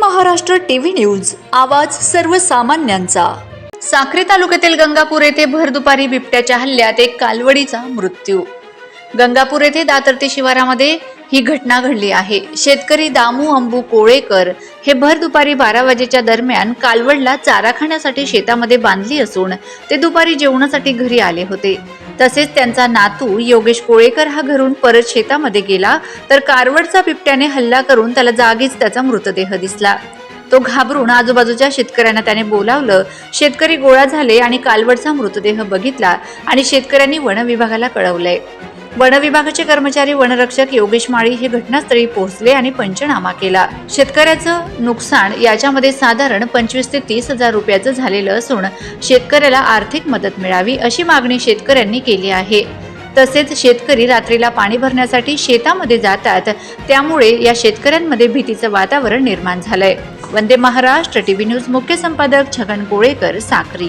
Maharashtra TV news आवाज सर्वसामान्यांचा. साक्री तालुक्यातील गंगापूर येथे भर दुपारी बिबट्याच्या हल्ल्यात एक कालवडीचा मृत्यू. गंगापूर येथे दातर्ती शिवारामध्ये ही घटना घडली आहे. शेतकरी दामू अंबू कोळेकर हे भर दुपारी बारा वाजेच्या दरम्यान कालवडला चारा खाण्यासाठी शेतामध्ये बांधली असून ते दुपारी जेवणासाठी घरी आले होते. तसेच त्यांचा नातू योगेश कोळेकर हा घरून परत शेतामध्ये गेला तर कारवडचा बिबट्याने हल्ला करून त्याला जागीच त्याचा मृतदेह दिसला. तो घाबरून आजूबाजूच्या शेतकऱ्यांना त्याने बोलावलं. शेतकरी गोळा झाले आणि कालवडचा मृतदेह बघितला आणि शेतकऱ्यांनी वन विभागाला कळवलंय. वनविभागाचे कर्मचारी वनरक्षक योगेश माळी हे घटनास्थळी पोहोचले आणि पंचनामा केला. शेतकऱ्याचं नुकसान याच्यामध्ये साधारण पंचवीस ते तीस हजार रुपयाचं झालेलं असून शेतकऱ्याला आर्थिक मदत मिळावी अशी मागणी शेतकऱ्यांनी केली आहे. तसेच शेतकरी रात्रीला पाणी भरण्यासाठी शेतामध्ये जातात त्यामुळे या शेतकऱ्यांमध्ये भीतीचं वातावरण निर्माण झालंय. वंदे महाराष्ट्र टीव्ही न्यूज मुख्य संपादक छगन कोळेकर साक्री.